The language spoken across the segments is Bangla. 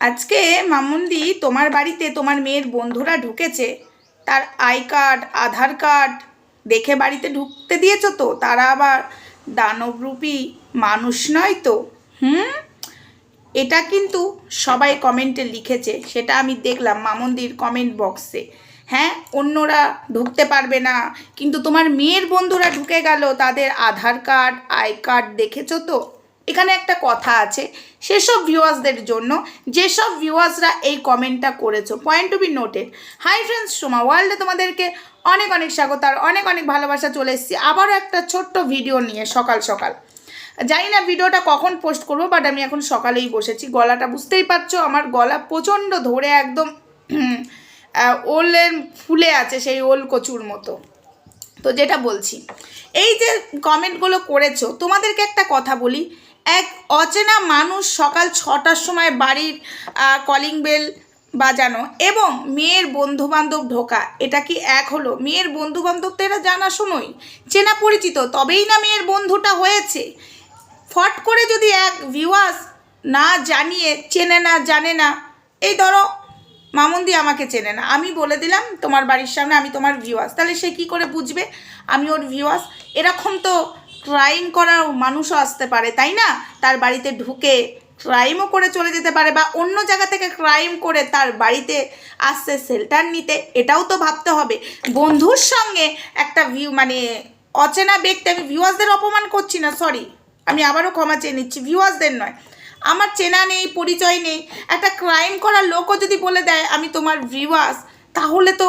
আজকে মামুন্দি তোমার বাড়িতে তোমার মেয়ের বন্ধুরা ঢুকেছে। তার আই কার্ড, আধার কার্ড দেখে বাড়িতে ঢুকতে দিয়েছ তো? তারা আবার দানবরূপী মানুষ নয় তো? হুম? এটা কিন্তু সবাই কমেন্টে লিখেছে, সেটা আমি দেখলাম মামন্দির কমেন্ট বক্সে। হ্যাঁ অন্যরা ঢুকতে পারবে না, কিন্তু তোমার মেয়ের বন্ধুরা ঢুকে গেল, তাদের আধার কার্ড, আই কার্ড দেখেছ তো? এখানে একটা কথা আছে, সেসব ভিউয়ার্সদের জন্য, যেসব ভিউয়ার্সরা এই কমেন্টটা করেছ point to be noted hi friends Soma ওয়ার্ল্ডে তোমাদেরকে অনেক অনেক স্বাগত আর অনেক অনেক ভালোবাসা চলে এসেছি। আবারও একটা ছোট্ট ভিডিও নিয়ে সকাল সকাল। জানি না ভিডিওটা কখন পোস্ট করব বাট আমি এখন সকালেই বসেছি। গলাটা বুঝতেই পারছ, আমার গলা প্রচণ্ড ধরে একদম ওলের ফুলে আছে সেই ওল কচুর মতো। তো যেটা বলছি, এই যে কমেন্টগুলো করেছ, তোমাদেরকে একটা কথা বলি এক অচেনা মানুষ সকাল ছটার সময় বাড়ির কলিং বেল বাজানো এবং মেয়ের বন্ধু বান্ধব ঢোকা। এটা কি এক হলো? মেয়ের বন্ধু বান্ধব তো এরা জানাশোনোই চেনা পরিচিত, তবেই না মেয়ের বন্ধুটা হয়েছে? ফট করে যদি এক ভিউয়ার্স না জানিয়ে, চেনে না, জানে না, এই ধরো মামুন্দি আমাকে চেনে না। আমি বলে দিলাম, তোমার বাড়ির সামনে আমি তোমার ভিউয়ার্স তাহলে সে কি করে বুঝবে? আমি ওর ভিউয়ার্স এরকম তো ক্রাইম করার মানুষও আসতে পারে, তাই না? তার বাড়িতে ঢুকে ক্রাইমও করে চলে যেতে পারে বা অন্য জায়গা থেকে ক্রাইম করে তার বাড়িতে আসছে শেল্টার নিতে, এটাও তো ভাবতে হবে। বন্ধুর সঙ্গে একটা ভিউ মানে অচেনা ব্যক্তি, আমি ভিউয়ার্সদের অপমান করছি না সরি আমি আবারও ক্ষমা চেয়ে নিচ্ছি ভিউয়ার্সদের নয়। আমার চেনা নেই, পরিচয় নেই, একটা ক্রাইম করার লোকও যদি বলে দেয়, আমি তোমার ভিউয়ার্স তাহলে তো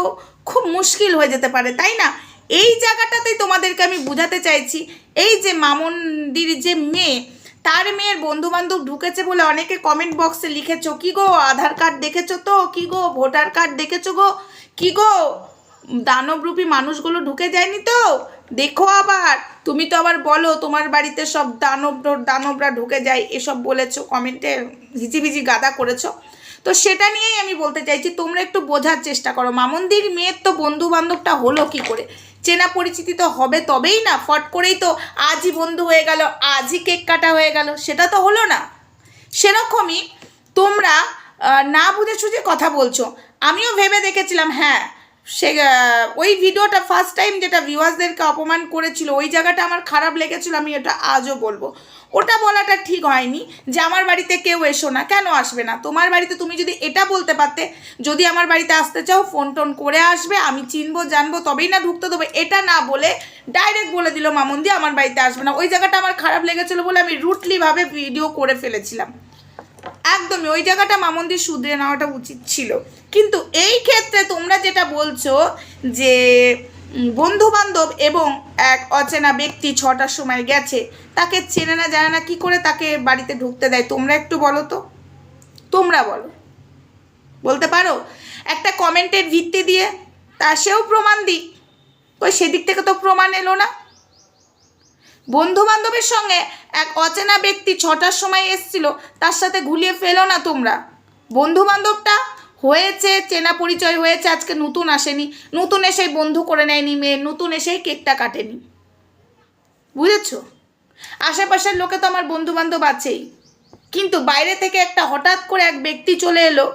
খুব মুশকিল হয়ে যেতে পারে, তাই না? এই জায়গাটাতেই তোমাদেরকে আমি বোঝাতে চাইছি, এই যে মামন্দির যে মেয়ে, তার মেয়ের বন্ধু বান্ধব ঢুকেছে বলে অনেকে কমেন্ট বক্সে লিখেছো, কি গো, আধার কার্ড দেখেছ তো? কি গো, ভোটার কার্ড দেখেছ গো? কি গো, দানবরূপী মানুষগুলো ঢুকে যায়নি তো? দেখো আবার, তুমি তো আবার বলো, তোমার বাড়িতে সব দানব, দানবরা ঢুকে যায়, এসব বলেছ কমেন্টে হিচিবিচি গাদা করেছ। তো সেটা নিয়েই আমি বলতে চাইছি, তোমরা একটু বোঝার চেষ্টা করো। মামন্দির মেয়ের তো বন্ধু বান্ধবটা হলো কি করে? চেনা পরিচিতি তো হবে তবেই না। ফট করেই তো আজই বন্ধু হয়ে গেল, আজই কেক কাটা হয়ে গেল, সেটা তো হলো না। সেরকমই তোমরা না বুঝে সুঝে কথা বলছো, আমিও ভেবে দেখেছিলাম হ্যাঁ সে ওই ভিডিওটা ফার্স্ট টাইম যেটা ভিউয়ার্সদেরকে অপমান করেছিল, ওই জায়গাটা আমার খারাপ লেগেছিল, আমি এটা আজও বলব। ওটা বলাটা ঠিক হয়নি যে আমার বাড়িতে কেউ এসো না, কেন আসবে না? তোমার বাড়িতে তুমি যদি এটা বলতে পারতে, যদি আমার বাড়িতে আসতে চাও ফোন টোন করে আসবে, আমি চিনবো, জানব, তবেই না ঢুকতে দেবো। এটা না বলে ডাইরেক্ট বলে দিল মামুন্দি আমার বাড়িতে আসবে না। ওই জায়গাটা আমার খারাপ লেগেছিলো বলে আমি রুটলিভাবে ভিডিও করে ফেলেছিলাম। একদমই ওই জায়গাটা মামন্দির শুধরে নেওয়াটা উচিত ছিল। কিন্তু এই ক্ষেত্রে তোমরা যেটা বলছো যে বন্ধু বান্ধব এবং এক অচেনা ব্যক্তি ছটার সময় গেছে, তাকে চেনে না জানে না কি করে তাকে বাড়িতে ঢুকতে দেয়, তোমরা একটু বলো তো? তোমরা বলো। বলতে পারো? একটা কমেন্টের ভিত্তি দিয়ে, তা সেও প্রমাণ দিক। ওই সেদিক থেকে তো প্রমাণ এলো না। বন্ধু বান্ধবের সঙ্গে এক অচেনা ব্যক্তি ছটার সময় এসছিল, তার সাথে ঘুলিয়ে ফেলো না তোমরা। বন্ধু বান্ধবটা হয়েছে, চেনা পরিচয় হয়েছে, আজকে নতুন আসেনি। নতুন এসেই বন্ধু করে নেয়নি মেয়ে, নতুন এসেই কেকটা কাটেনি। বুঝেছ? আশেপাশের লোকে তো আমার বন্ধু বান্ধব আছেই। কিন্তু বাইরে থেকে একটা হঠাৎ করে এক ব্যক্তি চলে এলো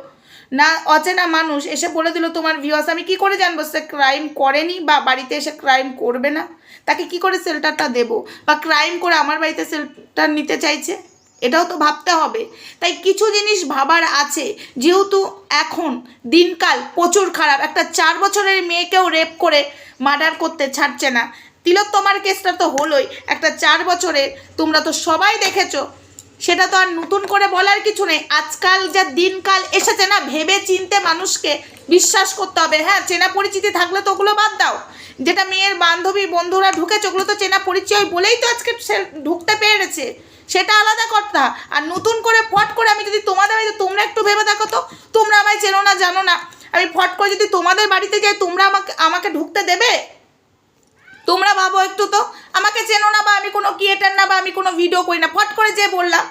না, অচেনা মানুষ এসে বলে দিল, তোমার ভিউয়ার্স আমি কি করে জানব? সে ক্রাইম করেনি বা বাড়িতে এসে ক্রাইম করবে না? তাকে কি করে শেল্টারটা দেবো? বা ক্রাইম করে আমার বাড়িতে শেল্টার নিতে চাইছে? এটাও তো ভাবতে হবে। তাই কিছু জিনিস ভাবার আছে। যেহেতু এখন দিনকাল প্রচুর খারাপ, একটা চার বছরের মেয়েকেও রেপ করে মার্ডার করতে ছাড়ছে না। তিলোত্তমার কেসটা তো হলোই। একটা চার বছরের তোমরা তো সবাই দেখেছ সেটা তো আর নতুন করে বলার কিছু নেই। আজকাল যা দিনকাল এসেছে না, ভেবে চিনতে মানুষকে বিশ্বাস করতে হবে। হ্যাঁ চেনা পরিচিতি থাকলে তো ওগুলো বাদ দাও। যেটা মেয়ের বান্ধবী, বন্ধুরা ঢুকেছে, ওগুলো তো চেনা পরিচয় বলেই তো আজকে সে ঢুকতে পেরেছে। সেটা আলাদা কথা আর নতুন করে ফট করে আমি যদি তোমাদের বাড়িতে, তোমরা একটু ভেবে দেখো তো, তোমরা আমায় চেনো না, জানো না। আমি ফট করে যদি তোমাদের বাড়িতে যাই, তোমরা আমাকে আমাকে ঢুকতে দেবে? তোমরা ভাবো একটু তো, আমাকে চেনো না বা আমি কোনো ক্রিয়েটার না বা আমি কোনো ভিডিও করি না। ফট করে যে বললাম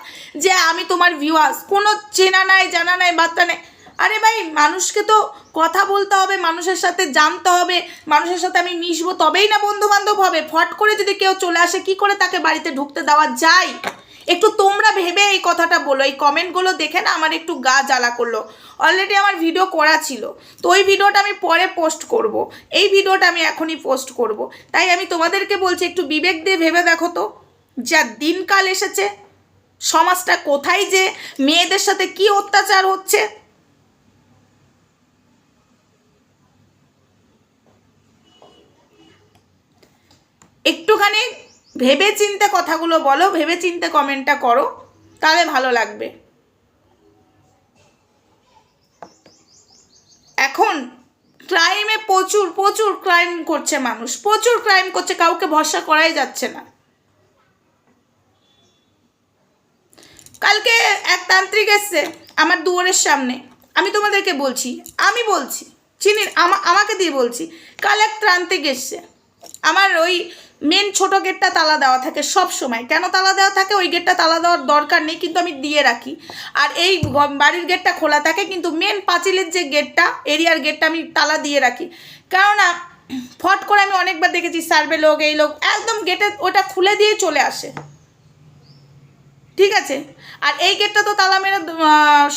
যে আমি তোমার ভিউয়ার্স কোনো চেনা নাই, জানা নাই, বার্তা নেই। আরে ভাই, মানুষকে তো কথা বলতে হবে, মানুষের সাথে জানতে হবে, মানুষের সাথে আমি মিশবো, তবেই না বন্ধু বান্ধব হবে। ফট করে যদি কেউ চলে আসে, কি করে তাকে বাড়িতে ঢুকতে দেওয়া যায়? একটু তোমরা ভেবে এই কথাটা বলো, এই কমেন্টগুলো দেখে না আমার একটু গা জ্বালা করল অলরেডি আমার ভিডিও করা ছিল, তো ওই ভিডিওটা আমি পরে পোস্ট করব। এই ভিডিওটা আমি এখনই পোস্ট করব। তাই আমি তোমাদেরকে বলছি, একটু বিবেক দিয়ে ভেবে দেখো তো, যা দিনকাল এসেছে, সমাজটা কোথায় যে, মেয়েদের সাথে কি অত্যাচার হচ্ছে একটুখানি ভেবে চিনতে কথাগুলো বলো ভেবে চিনতে কমেন্টটা করো, তাহলে ভালো লাগবে। এখন ক্রাইমে প্রচুর প্রচুর ক্রাইম করছে মানুষ, প্রচুর ক্রাইম করছে, কাউকে ভরসা করাই যাচ্ছে না। কালকে এক তান্ত্রিক এসছে আমার দুয়ারের সামনে, আমি তোমাদেরকে বলছি, আমি বলছি চিনি আমা, আমাকে দিয়ে বলছি, কাল এক তান্ত্রিক এসছে, আমার ওই মেন ছোট গেটটা তালা দেওয়া থাকে সব সময়। কেন তালা দেওয়া থাকে? ওই গেটটা তালা দেওয়ার দরকার নেই, কিন্তু আমি দিয়ে রাখি। আর এই বাড়ির গেটটা খোলা থাকে, কিন্তু মেন পাঁচিলের যে গেটটা এরিয়ার গেটটা আমি তালা দিয়ে রাখি। কেননা, ফট করে আমি অনেকবার দেখেছি, সার্ভে লোক, এই লোক, একদম গেটে ওটা খুলে দিয়ে চলে আসে। ঠিক আছে? আর এই গেটটা তো তালা মেরে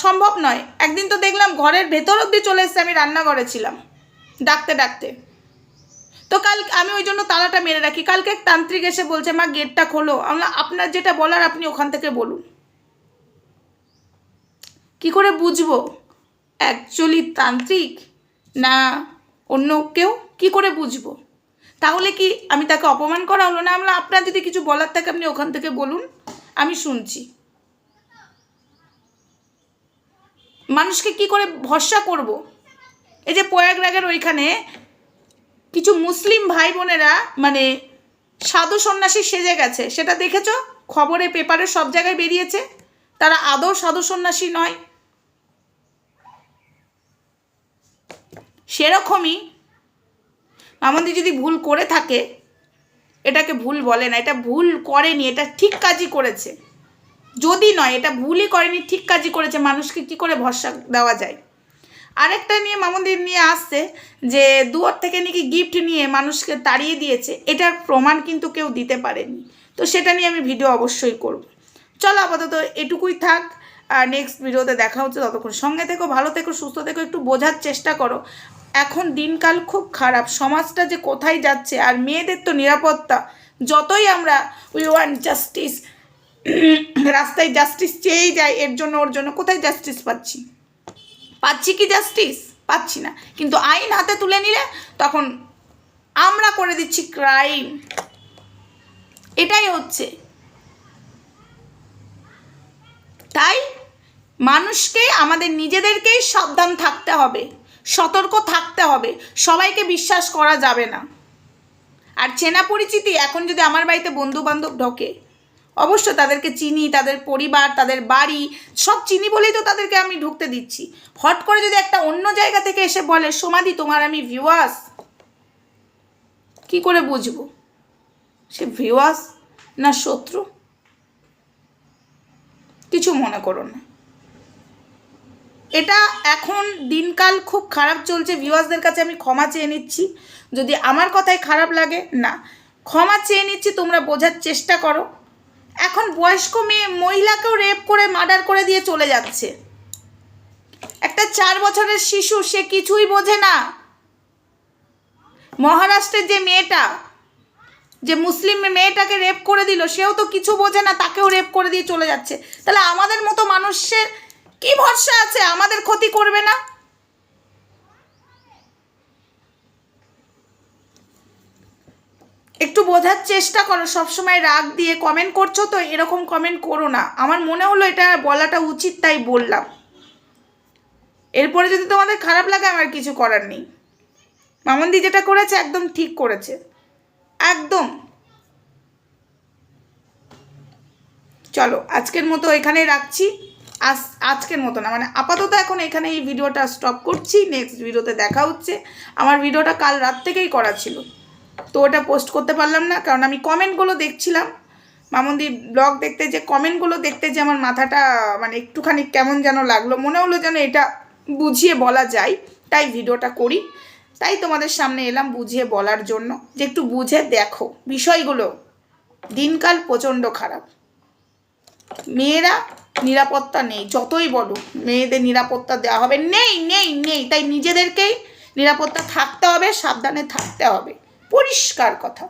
সম্ভব নয়। একদিন তো দেখলাম ঘরের ভেতর অব্দি চলে এসছে, আমি রান্নাঘরে ছিলাম, ডাকতে ডাকতে। তো কাল আমি ওই জন্য তালাটা মেরে রাখি। কালকে এক তান্ত্রিক এসে বলছে, মা, গেটটা খোলো। আমরা আপনার যেটা বলার আপনি ওখান থেকে বলুন। কি করে বুঝব? অ্যাকচুয়ালি তান্ত্রিক না অন্য কেউ? কি করে বুঝব? তাহলে কি আমি তাকে অপমান করা হলো? না আমরা আপনার যদি কিছু বলার থাকে আপনি ওখান থেকে বলুন, আমি শুনছি। মানুষকে কি করে ভরসা করব? এই যে প্রয়াগরাগের ওইখানে কিছু মুসলিম ভাই বোনেরা মানে সাধু সন্ন্যাসী সেজে গেছে। সেটা দেখেছ? খবরে পেপারে সব জায়গায় বেরিয়েছে। তারা আদৌ সাধু সন্ন্যাসী নয়। সেরকমই আমাদের যদি ভুল করে থাকে, এটাকে ভুল বলে না, এটা ভুল করেনি, এটা ঠিক কাজই করেছে। যদি নয়, এটা ভুলই করেনি, ঠিক কাজই করেছে, মানুষকে কি করে ভরসা দেওয়া যায়? আরেকটা নিয়ে মামুদির নিয়ে আসছে যে দুয়ার থেকে নাকি গিফট নিয়ে মানুষকে তাড়িয়ে দিয়েছে। এটার প্রমাণ কিন্তু কেউ দিতে পারেনি। তো সেটা নিয়ে আমি ভিডিও অবশ্যই করব। চলো আপাতত এটুকুই থাক। আর নেক্সট ভিডিওতে দেখা হচ্ছে ততক্ষণ। সঙ্গে থেকো, ভালো থেকো, সুস্থ থেকো, একটু বোঝার চেষ্টা করো। এখন দিনকাল খুব খারাপ। সমাজটা যে কোথায় যাচ্ছে আর মেয়েদের তো নিরাপত্তা। যতই আমরা উই ওয়ান্ট জাস্টিস রাস্তায় জাস্টিস চেয়েই যাই, এর জন্য, ওর জন্য কোথায় জাস্টিস পাচ্ছি? পাচ্ছি কি জাস্টিস পাচ্ছি না। কিন্তু আইন হাতে তুলে নিলে তখন আমরা করে দিচ্ছি ক্রাইম এটাই হচ্ছে। তাই মানুষকে, আমাদের নিজেদেরকেই সাবধান থাকতে হবে। সতর্ক থাকতে হবে। সবাইকে বিশ্বাস করা যাবে না। আর চেনা পরিচিতি, এখন যদি আমার বাড়িতে বন্ধু বান্ধব ঢোকে অবশ্য তাদেরকে চিনি, তাদের পরিবার, তাদের বাড়ি, সব চিনি বলেই তো তাদেরকে আমি ঢুকতে দিচ্ছি। হট করে যদি একটা অন্য জায়গা থেকে এসে বলে সমাধি তোমার আমি ভিউয়ার্স কি করে বুঝব? সে ভিউয়ার্স না শত্রু? কিছু মনে করো না। এটা এখন দিনকাল খুব খারাপ চলছে। ভিউয়ার্সদের কাছে আমি ক্ষমা চেয়ে নিচ্ছি। যদি আমার কথায় খারাপ লাগে, না। ক্ষমা চেয়ে নিচ্ছি, তোমরা বোঝার চেষ্টা করো। এখন বয়স্ক মেয়ে মহিলাকেও রেপ করে মার্ডার করে দিয়ে চলে যাচ্ছে। একটা চার বছরের শিশু, সে কিছুই বোঝে না। মহারাষ্ট্রের যে মেয়েটা, যে মুসলিম মেয়েটাকে রেপ করে দিল, সেও তো কিছু বোঝে না, তাকেও রেপ করে দিয়ে চলে যাচ্ছে। তাহলে আমাদের মতো মানুষের কি ভরসা আছে? আমাদের ক্ষতি করবে না? একটু বোঝার চেষ্টা করো, সবসময় রাগ দিয়ে কমেন্ট করছ তো এরকম কমেন্ট করো না। আমার মনে হলো এটা বলাটা উচিত তাই বললাম। এরপরে যদি তোমাদের খারাপ লাগে আমার কিছু করার নেই। মামন্দি যেটা করেছে একদম ঠিক করেছে। একদম। চলো, আজকের মতো এখানে রাখছি। আজ, আজকের মতো না মানে আপাতত এখন এখানে এই ভিডিওটা স্টপ করছি। নেক্সট ভিডিওতে দেখা হচ্ছে। আমার ভিডিওটা কাল রাত থেকেই করা ছিল। তো ওটা পোস্ট করতে পারলাম না, কারণ আমি কমেন্টগুলো দেখছিলাম। মামন্দি ব্লগ দেখতে যে কমেন্টগুলো দেখতে যে আমার মাথাটা মানে একটুখানি কেমন যেন লাগল, মনে হলো যেন এটা বুঝিয়ে বলা যায়, তাই ভিডিওটা করি। তাই তোমাদের সামনে এলাম বুঝিয়ে বলার জন্য, যে একটু বুঝে দেখো বিষয়গুলো। দিনকাল প্রচণ্ড খারাপ। মেয়েরা নিরাপত্তা নেই, যতই বলো মেয়েদের নিরাপত্তা দেওয়া হবে। নেই নেই নেই, তাই নিজেদেরকেই নিরাপত্তা থাকতে হবে, সাবধানে থাকতে হবে। পরিষ্কার কথা।